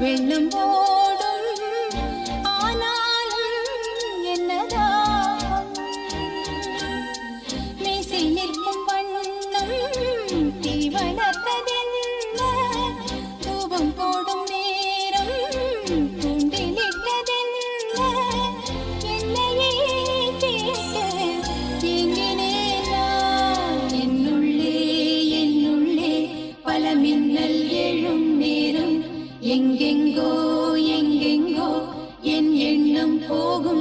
வெள்ளம் போ எங்கெங்கோ எங்கெங்கோ என் எண்ணம் போகும்